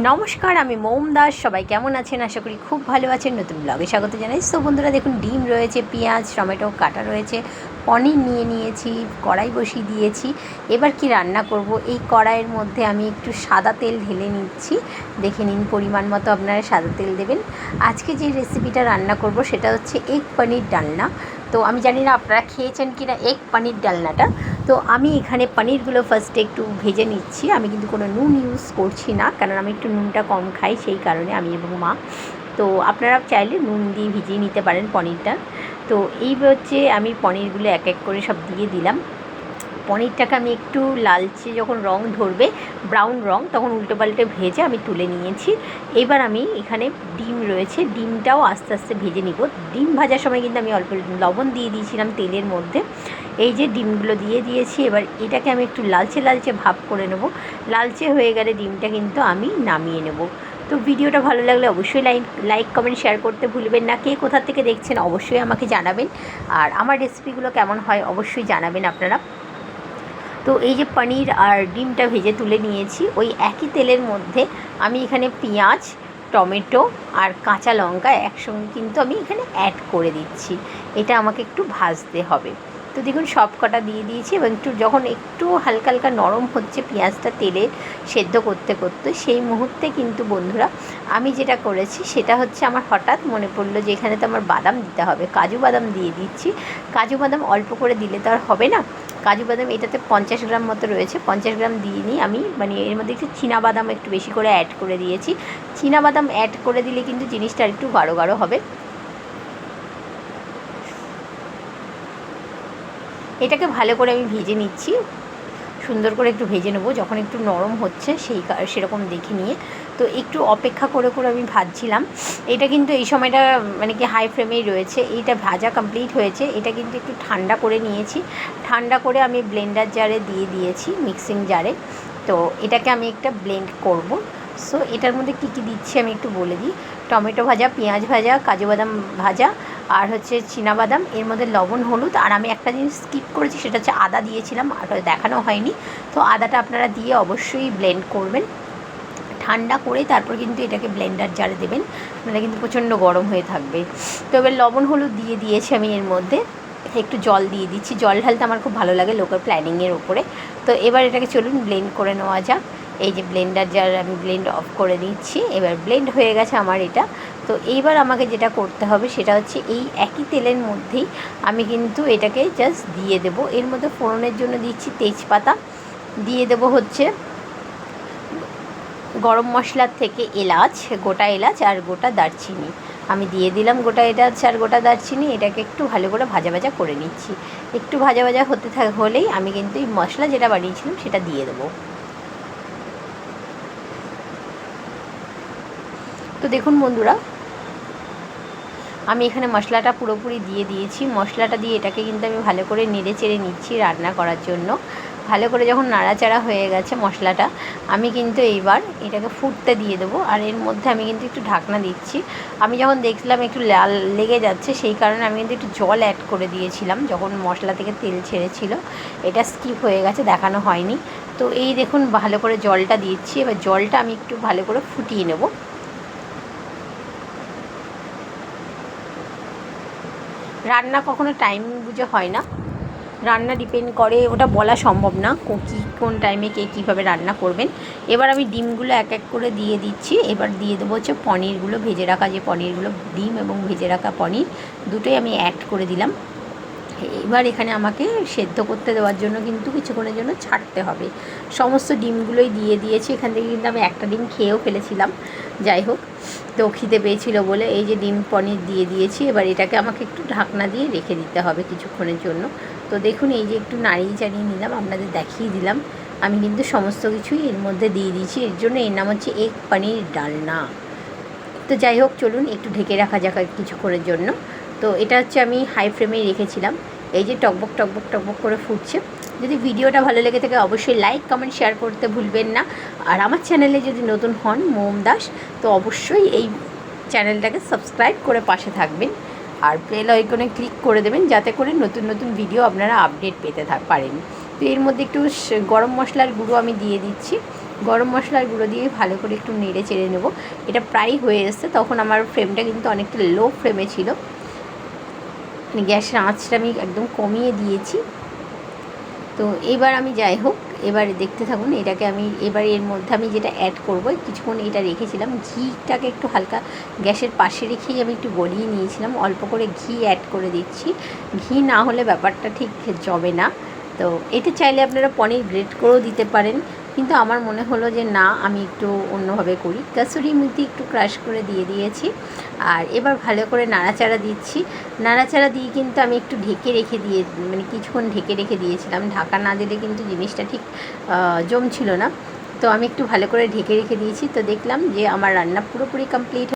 নমস্কার, আমি মৌম দাস। সবাই কেমন আছেন? আশা করি খুব ভালো আছেন। নতুন ব্লগে স্বাগত জানাই। সো বন্ধুরা, দেখুন, ডিম রয়েছে, পেঁয়াজ, টমেটো, কাটা রয়েছে। পনির নিয়ে নিয়েছি, কড়াই বসিয়ে দিয়েছি। এবার কি রান্না করব? এই কড়াইয়ের মধ্যে আমি একটু সাদা তেল ঢেলে নিচ্ছি। দেখে নিন পরিমাণ মতো আপনারা সাদা তেল দেবেন। আজকে যে রেসিপিটা রান্না করব, সেটা হচ্ছে এগ পনির ডালনা। তো, আমি জানি না আপনারা খেয়েছেন কি না এগ পনির ডালনাটা। তো আমি এখানে পনিরগুলো ফার্স্টে একটু ভেজে নিচ্ছি। আমি কিন্তু কোনো নুন ইউজ করছি না, কারণ আমি একটু নুনটা কম খাই, সেই কারণে আমি এবং মা। তো আপনারা চাইলে নুন দিয়ে ভিজিয়ে নিতে পারেন পনিরটা। তো এই হচ্ছে আমি পনিরগুলো এক এক করে সব দিয়ে দিলাম। পনিরটাকে আমি একটু লালচে যখন রং ধরবে ব্রাউন রং, তখন উল্টো পাল্টে ভেজে আমি তুলে নিয়েছি। এবার আমি এখানে ডিম রয়েছে, ডিমটাও আস্তে আস্তে ভেজে নিব। ডিম ভাজার সময় কিন্তু আমি অল্প লবণ দিয়ে দিয়েছিলাম তেলের মধ্যে। এই যে ডিমগুলো দিয়ে দিয়েছি, এবার এটাকে আমি একটু লালচে লালচে ভাব করে নেব। লালচে হয়ে গেলে ডিমটা কিন্তু আমি নামিয়ে নেব। তো ভিডিওটা ভালো লাগলে অবশ্যই লাইক লাইক, কমেন্ট, শেয়ার করতে ভুলবেন না। কে কোথা থেকে দেখছেন অবশ্যই আমাকে জানাবেন। আর আমার রেসিপিগুলো কেমন হয় অবশ্যই জানাবেন আপনারা। তো এই যে পনির আর ডিমটা ভেজে তুলে নিয়েছি, ওই একই তেলের মধ্যে আমি এখানে পেঁয়াজ, টমেটো আর কাঁচা লঙ্কা একসঙ্গে কিন্তু আমি এখানে অ্যাড করে দিচ্ছি। এটা আমাকে একটু ভাজতে হবে। তো দেখুন, সব কটা দিয়ে দিয়েছি এবং একটু যখন একটু হালকা হালকা নরম হচ্ছে পেঁয়াজটা তেলে সেদ্ধ করতে করতে, সেই মুহূর্তে কিন্তু বন্ধুরা আমি যেটা করেছি, সেটা হচ্ছে আমার হঠাৎ মনে পড়ল যে এখানে তো আমার বাদাম দিতে হবে। কাজু বাদাম দিয়ে দিচ্ছি। কাজু বাদাম অল্প করে দিলে তো আর হবে না। কাজু বাদাম এটাতে পঞ্চাশ গ্রাম মতো রয়েছে। পঞ্চাশ গ্রাম দিয়ে নিই আমি। মানে এর মধ্যে একটু বাদাম একটু বেশি করে অ্যাড করে দিয়েছি। বাদাম অ্যাড করে দিলে কিন্তু জিনিসটা একটু গাঢ় গাঢ় হবে। এটাকে ভালো করে আমি ভেজে নিচ্ছি। সুন্দর করে একটু ভেজে নেব। যখন একটু নরম হচ্ছে, সেই সেরকম দেখে নিয়ে। তো একটু অপেক্ষা করে করে আমি ভাজছিলাম। এটা কিন্তু এই সময়টা মানে কি হাই ফ্লেমেই রয়েছে। এইটা ভাজা কমপ্লিট হয়েছে। এটা কিন্তু একটু ঠান্ডা করে নিয়েছি। ঠান্ডা করে আমি ব্লেন্ডার জারে দিয়ে দিয়েছি মিক্সিং জারে তো এটাকে আমি একটা ব্লেন্ড করব। সো এটার মধ্যে কী কী দিচ্ছি আমি একটু বলে দিই। টমেটো ভাজা, পেঁয়াজ ভাজা, কাজু বাদাম ভাজা আর হচ্ছে বাদাম। এর মধ্যে লবণ, হলুদ। আর আমি একটা জিনিস স্কিপ করেছি, সেটা হচ্ছে আদা দিয়েছিলাম, আর দেখানো হয়নি। তো আদাটা আপনারা দিয়ে অবশ্যই ব্লেন্ড করবেন। ঠান্ডা করে তারপর কিন্তু এটাকে ব্লেন্ডার জারে দেবেন। মানে কিন্তু প্রচণ্ড গরম হয়ে থাকবে। তো এবার লবণ, হলুদ দিয়ে দিয়েছি আমি এর মধ্যে। একটু জল দিয়ে দিচ্ছি। জল ঢালতে আমার খুব ভালো লাগে লোকাল প্ল্যানিংয়ের ওপরে তো এবার এটাকে চলুন ব্লেন্ড করে নেওয়া যাক। এই যে ব্লেন্ডার যার আমি ব্লেন্ড অফ করে দিচ্ছি এবার ব্লেন্ড হয়ে গেছে আমার এটা। তো এইবার আমাকে যেটা করতে হবে সেটা হচ্ছে এই একই তেলের মধ্যেই আমি কিন্তু এটাকে জাস্ট দিয়ে দেব। এর মধ্যে ফোড়নের জন্য দিচ্ছি তেজপাতা, দিয়ে দেব হচ্ছে গরম মশলার থেকে এলাচ, গোটা এলাচ আর গোটা দারচিনি। আমি দিয়ে দিলাম গোটা এলাচ আর গোটা দারচিনি, এটাকে একটু ভালো করে ভাজা ভাজা করে নিচ্ছি। একটু ভাজা ভাজা হতে থাক হলেই আমি কিন্তু এই মশলা যেটা বানিয়েছিলাম সেটা দিয়ে দেবো। তো দেখুন বন্ধুরা, আমি এখানে মশলাটা পুরোপুরি দিয়ে দিয়েছি। মশলাটা দিয়ে এটাকে কিন্তু আমি ভালো করে নেড়ে চেড়ে নিচ্ছি রান্না করার জন্য। ভালো করে যখন নাড়াচাড়া হয়ে গেছে মশলাটা, আমি কিন্তু এইবার এটাকে ফুটতে দিয়ে দেবো আর এর মধ্যে আমি কিন্তু একটু ঢাকনা দিচ্ছি। আমি যখন দেখলাম একটু লাল লেগে যাচ্ছে, সেই কারণে আমি কিন্তু একটু জল অ্যাড করে দিয়েছিলাম যখন মশলা থেকে তেল ছেড়েছিল। এটা স্কিপ হয়ে গেছে, দেখানো হয়নি। তো এই দেখুন, ভালো করে জলটা দিচ্ছি। এবার জলটা আমি একটু ভালো করে ফুটিয়ে নেব। রান্না কখনো টাইম বুঝে হয় না। রান্না ডিপেন্ড করে, ওটা বলা সম্ভব না, কী কোন টাইমে কে কীভাবে রান্না করবেন। এবার আমি ডিমগুলো এক এক করে দিয়ে দিচ্ছি। এবার দিয়ে দেবো হচ্ছে পনিরগুলো, ভেজে রাখা যে পনিরগুলো, ডিম এবং ভেজে রাখা পনির, দুটোই আমি অ্যাড করে দিলাম। এবার এখানে আমাকে সেদ্ধ করতে দেওয়ার জন্য কিন্তু কিছুক্ষণের জন্য ছাড়তে হবে। সমস্ত ডিমগুলোই দিয়ে দিয়েছি। এখান থেকে কিন্তু আমি একটা ডিম খেয়েও ফেলেছিলাম। যাই হোক, তো খিদে পেয়েছিল বলে এই যে ডিম পনির দিয়ে দিয়েছি, এবার এটাকে আমাকে একটু ঢাকনা দিয়ে রেখে দিতে হবে কিছুক্ষণের জন্য। তো দেখুন, এই যে একটু নাড়িয়ে চাড়িয়ে নিলাম, আপনাদের দেখিয়ে দিলাম। আমি কিন্তু সমস্ত কিছুই এর মধ্যে দিয়ে দিয়েছি। এর জন্য এর নাম হচ্ছে এগ পনির ডালনা। তো যাই হোক, চলুন একটু ঢেকে রাখা যাক কিছুক্ষণের জন্য। তো এটা হচ্ছে আমি হাই ফ্রেমেই রেখেছিলাম। এই যে টকবক টকবক টকবক করে ফুটছে। যদি ভিডিওটা ভালো লেগে থাকে, অবশ্যই লাইক কমেন্ট শেয়ার করতে ভুলবেন না। আর আমার চ্যানেলে যদি নতুন হন মোম দাস, তো অবশ্যই এই চ্যানেলটাকে সাবস্ক্রাইব করে পাশে থাকবেন। আর প্লেল আইকনে ক্লিক করে দেবেন, যাতে করে নতুন নতুন ভিডিও আপনারা আপডেট পেতে পারেন। তো এর মধ্যে একটু গরম মশলার গুঁড়ো আমি দিয়ে দিচ্ছি। গরম মশলার গুঁড়ো দিয়ে ভালো করে একটু নেড়ে চেড়ে নেব। এটা প্রায় হয়ে এসছে, তখন আমার ফ্রেমটা কিন্তু অনেকটা লো ফ্রেমে ছিল। গ্যাসের আঁচটা আমি একদম কমিয়ে দিয়েছি। তো এবার আমি যাই হোক, এবারে দেখতে থাকুন, এটাকে আমি এবার এর মধ্যে আমি যেটা অ্যাড করব কিছুক্ষণ এটা রেখেছিলাম, ঘিটাকে একটু হালকা গ্যাসের পাশে রেখেই আমি একটু গলিয়ে নিয়েছিলাম, অল্প করে ঘি অ্যাড করে দিচ্ছি। ঘি না হলে ব্যাপারটা ঠিক জবে না। তো এটা চাইলে আপনারা পনির গ্রেট করেও দিতে পারেন। কিন্তু আমার মনে হলো যে না, আমি একটু অন্যভাবে করি। কাসুরি মেথি একটু ক্রাশ করে দিয়ে দিয়েছি। আর এবার ভালো করে নাড়াচাড়া দিচ্ছি। নাড়াচাড়া দিয়ে কিন্তু আমি একটু ঢেকে রেখে দিয়ে মানে কিছুক্ষণ ঢেকে রেখে দিয়েছিলাম। ঢাকা না দিলে কিন্তু জিনিসটা ঠিক জমছিল না। তো আমি একটু ভালো করে ঢেকে রেখে দিয়েছি। তো দেখলাম যে আমার রান্না পুরোপুরি কমপ্লিট